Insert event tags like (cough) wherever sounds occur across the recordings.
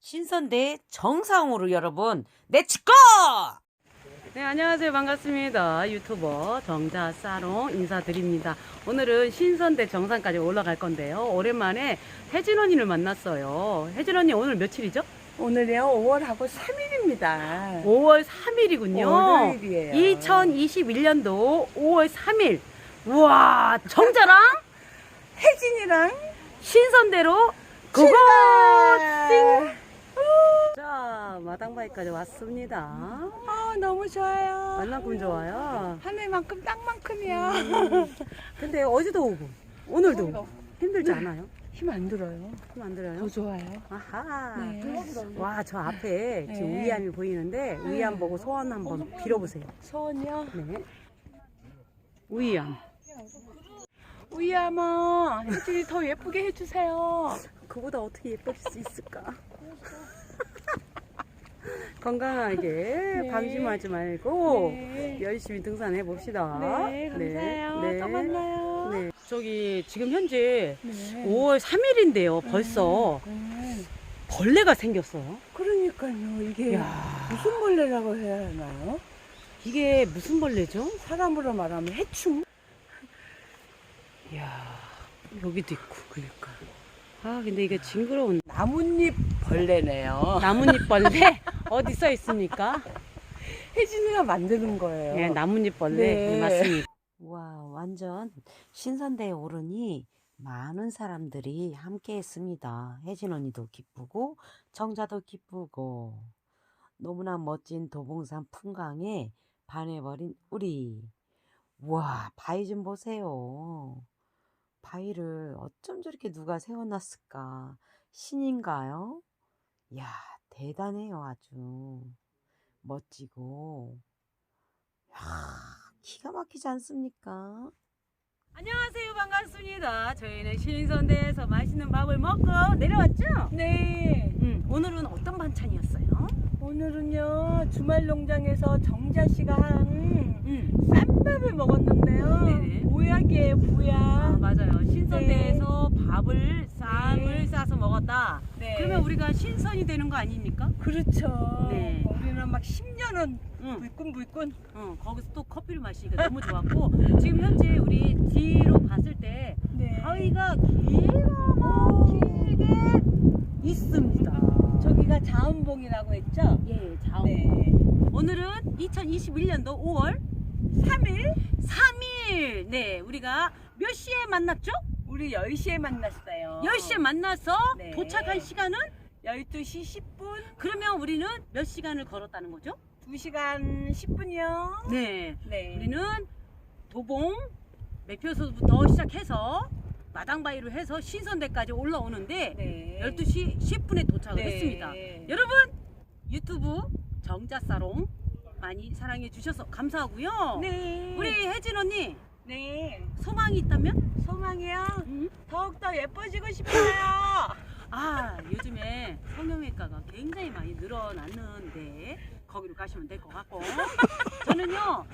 신선대 정상으로 여러분 내치고! 네, 안녕하세요. 반갑습니다. 유튜버 정자 사롱 인사드립니다. 오늘은 신선대 정상까지 올라갈 건데요. 오랜만에 혜진 언니를 만났어요. 혜진 언니 오늘 며칠이죠? 오늘이요 5월하고 3일입니다. 5월 3일이군요. 월요일이에요. 2021년도 5월 3일. 우와, 정자랑 (laughs) 혜진이랑 신선대로 그거 출발! 자, 마당바위까지 왔습니다. 아 너무 좋아요. 만남꾼 좋아요. 하늘만큼 땅만큼이야. 근데 어제도 오고 오늘도 힘들지 않아요? 힘 안 들어요. 힘 안 들어요? 더 좋아요. 아하. 네. 와, 저 앞에 지금 네. 위암이 보이는데 위암 보고 소원 한번 빌어보세요. 소원이요. 네. 위암. 우야마 혜진이 더 예쁘게 해주세요. 그보다 어떻게 예쁠 수 있을까? (laughs) 건강하게 방심하지 말고 네. 열심히 등산해 봅시다. 네 감사해요. 네. 또 만나요. 네. 저기 지금 현재 네. 5월 3일인데요. 벌써 네. 벌레가 생겼어요. 그러니까요. 이게 야. 무슨 벌레라고 해야 하나요? 이게 무슨 벌레죠? 사람으로 말하면 해충. 이야, 여기도 있고, 그러니까. 아, 근데 이게 징그러운 나뭇잎 벌레네요. 나뭇잎 벌레? (laughs) 어디 써 있습니까? 혜진이가 만드는 거예요. 네, 나뭇잎 벌레. 네. 네, 맞습니다. 와, 완전 신선대에 오르니 많은 사람들이 함께 했습니다. 혜진 언니도 기쁘고, 정자도 기쁘고, 너무나 멋진 도봉산 풍광에 반해버린 우리. 와, 바위 좀 보세요. 바위를 어쩜 저렇게 누가 세워놨을까? 신인가요? 야, 대단해요, 아주. 멋지고. 야, 기가 막히지 않습니까? 안녕하세요. 반갑습니다. 저희는 신선대에서 맛있는 밥을 먹고 내려왔죠? 네. 음, 오늘은 어떤 반찬이었어요? 오늘은요 주말 농장에서 정자 씨가 한 음, 쌈밥을 먹었는데요. 네네. 보약이에요 아, 보약. 맞아요. 신선대에서 밥을, 쌈을 네. 싸서 먹었다. 네. 그러면 우리가 신선이 되는 거 아닙니까? 그렇죠. 네. 우리는 막 10년은 응. 불끈불끈. 어, 거기서 또 커피를 마시니까 너무 좋았고 지금 현재 우리 뒤로 봤을 때 네. 바위가 기가 막히게 있습니다. 저기가 자은봉이라고 했죠? 예, 자오. 네. 오늘은 2021년도 5월 3일 3일. 네, 우리가 몇 시에 만났죠? 우리 10시에 만났어요. 10시에 만나서 네. 도착한 시간은 12시 10분, 그러면 우리는 몇 시간을 걸었다는 거죠? 2시간 10분이요. 네. 네. 우리는 도봉 매표소부터 시작해서 마당바위로 해서 신선대까지 올라오는데 네. 12시 10분에 도착을 네. 했습니다. 여러분 유튜브 정자사롱 많이 사랑해 주셔서 감사하고요. 네. 우리 혜진 언니 네. 소망이 있다면? 소망이요. 음? 더욱더 예뻐지고 싶어요. (laughs) 아 요즘에 성형외과가 굉장히 많이 늘어났는데 거기로 가시면 될 것 같고 (laughs) 저는요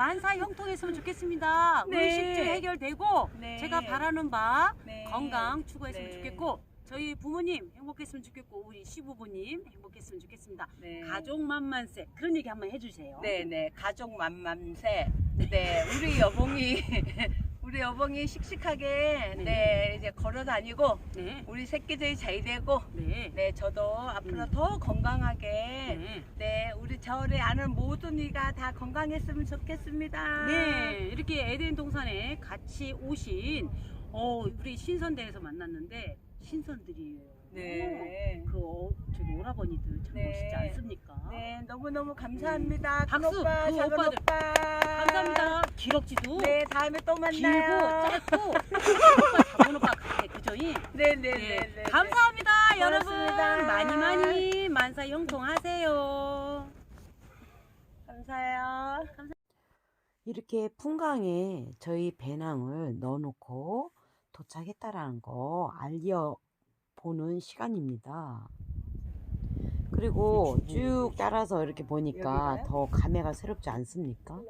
만사 형통했으면 좋겠습니다. 우리 네. 식주 해결되고 네. 제가 바라는 바 네. 건강 추구했으면 네. 좋겠고 저희 부모님 행복했으면 좋겠고 우리 시부모님 행복했으면 좋겠습니다. 네. 가족 만만세 그런 얘기 한번 해주세요. 네, 네. 가족 만만세. 네, 우리 여봉이 (laughs) 우리 여봉이 씩씩하게 네. 네, 이제 걸어 다니고 네. 우리 새끼들이 잘 되고 네. 네, 저도 앞으로 음. 더 건강하게 네. 네, 우리 저를 아는 모든 이가 다 건강했으면 좋겠습니다. 네, 이렇게 에덴 동산에 같이 오신 어, 우리 신선대에서 만났는데 신선들이에요. 네. 그 어, 저기 오라버니들 참 네. 멋있지 않습니까? 네, 너무너무 감사합니다. 큰 박수! 오빠, 그 작은 오빠들. 오빠. 감사합니다. 기럭지도 네, 다음에 또 길고 만나요. 짧고 오빠 (laughs) 작은 오빠 같아 그죠이? 네, 네, 네. 네, 네. 감사합니다 여러분 고맙습니다. 많이 많이 만사 형통하세요. 감사해요. 이렇게 풍광에 저희 배낭을 넣어놓고 도착했다라는 거 알려 보는 시간입니다. 그리고 쭉 따라서 이렇게 보니까? 더 감회가 새롭지 않습니까?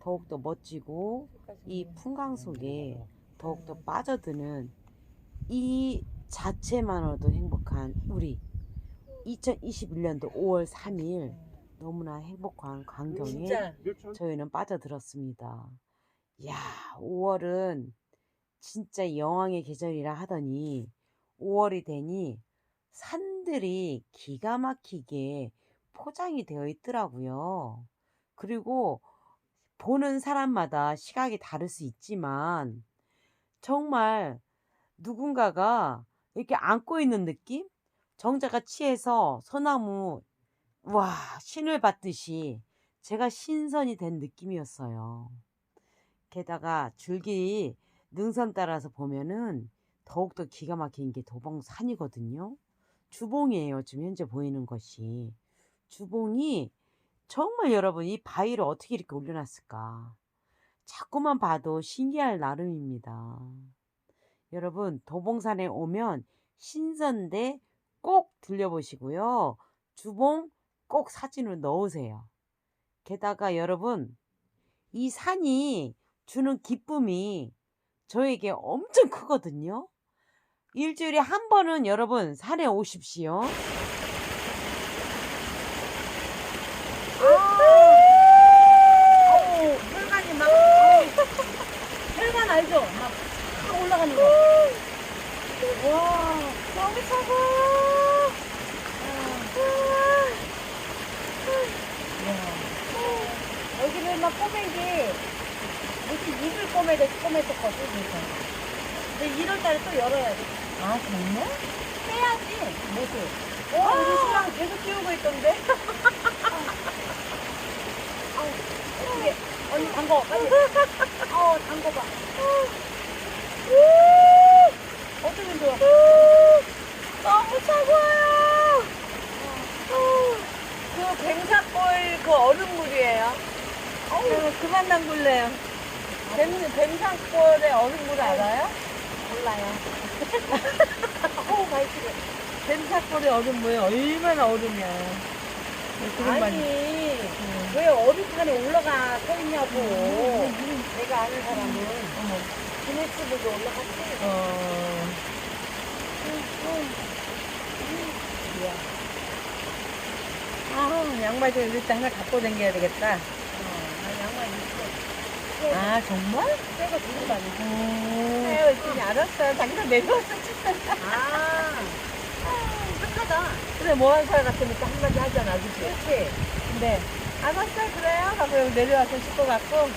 더욱더 멋지고 이 풍광 속에 더욱더 빠져드는 이 자체만으로도 행복한 우리 2021년도 5월 3일 너무나 행복한 광경에 저희는 빠져들었습니다. 야, 5월은 진짜 여왕의 계절이라 하더니 5월이 되니 산들이 기가 막히게 포장이 되어 있더라고요. 그리고 보는 사람마다 시각이 다를 수 있지만 정말 누군가가 이렇게 안고 있는 느낌? 정자가 취해서 소나무 와 신을 받듯이 제가 신선이 된 느낌이었어요. 게다가 줄기 능선 따라서 보면은 더욱더 기가 막힌 게 도봉산이거든요. 주봉이에요. 지금 현재 보이는 것이. 주봉이 정말 여러분 이 바위를 어떻게 이렇게 올려놨을까. 자꾸만 봐도 신기할 나름입니다. 여러분 도봉산에 오면 신선대 꼭 들려보시고요. 주봉 꼭 사진을 넣으세요. 게다가 여러분 이 산이 주는 기쁨이 저에게 엄청 크거든요. 일주일에 한 번은 여러분 산에 오십시오. 막 꼬매기 무슨 이불 꼬매듯이 꼬맸었거든. 근데 1월달에 또 열어야 돼. 아 정말? 빼야지 못을. 어 우리 신랑 계속 키우고 있던데. (laughs) 아우 어떻게 언니 담궈 빨리. 어 담궈봐. 어떻게 좋아? 너무 차가워요. 그 뱀사골 그 얼음물이에요. 그러면 그만 담글래요. 뱀, 뱀사골의 얼음물 알아요? 몰라요. 어우, 맛있게. 뱀사골의 얼음물 얼마나 얼음이야. 아니, 왜 얼음판에 올라가 서 있냐고. 내가 아는 사람은 기네스북에 올라갔지. 어. 아, 양말 좀 일단 하나 갖고 다녀야 되겠다. 아. 아, 정말? 새거 들고 다니고. 새거 있으니 알았어. 자기가 내려왔어. 아, 착하다. 그래, 뭐하는 사람 같으니까 한마디 하잖아, 그치? 그치. 근데, 알았어, 그래요. 하고 내려와서 씻고 갔고,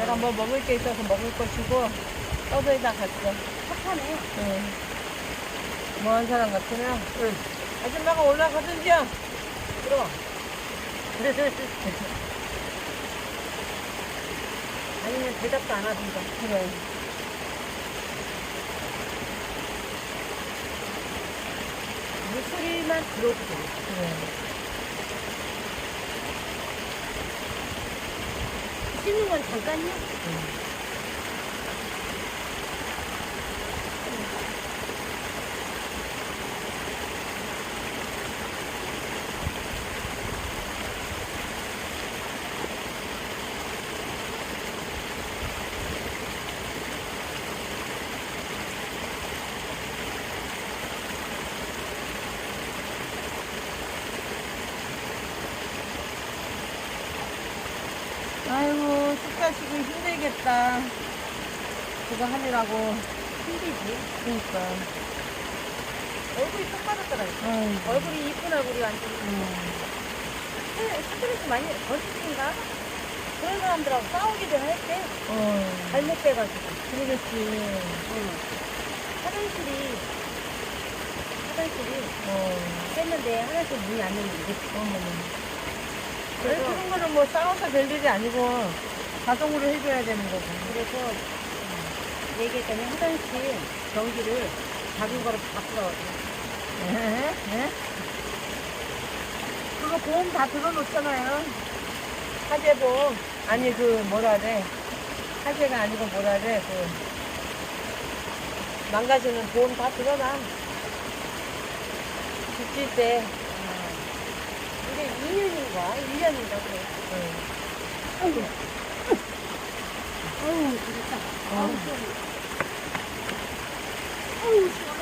내가 뭐 먹을 게 있어서 먹을 거 주고, 떠들다 갔어. 착하네. 응. 뭐하는 사람 같으면, 응. 아줌마가 올라가든지요. 그럼. (laughs) 아니면 대답도 안 하든가. 그래. 목소리만 들어도 돼. 그래. 씻는 건 잠깐이야? 아이고, 숙가시고 힘들겠다. 그거 하느라고. 힘들지? 그니까. 얼굴이 쏙 빠졌더라니까. 얼굴이 이쁜 얼굴이 완전. 스트레스- 스트레스 많이 거짓인가? 그런 사람들하고 싸우기도 할 때. 잘못돼가지고. 그러겠지. 응. 화장실이, 화장실이 깼는데 화장실 문이 안 열리는데. 그래, 그래서 그런 거는 뭐 싸워서 될 일이 아니고 자동으로 해줘야 되는 거고. 그래서 얘기했더니 화장실 전기를 작은 거로 바꿔. 예? 예? 그거 보험 다 들어놓잖아요. 화재보험. 아니, 그, 뭐라 그래. 화재가 아니고 뭐라 그래. 그, 망가지는 보험 다 들어놔. 죽질 때. 이게 2년인가 1년인가 그래. 응. 아 유, 그랬다. 어. 아유, 시원해.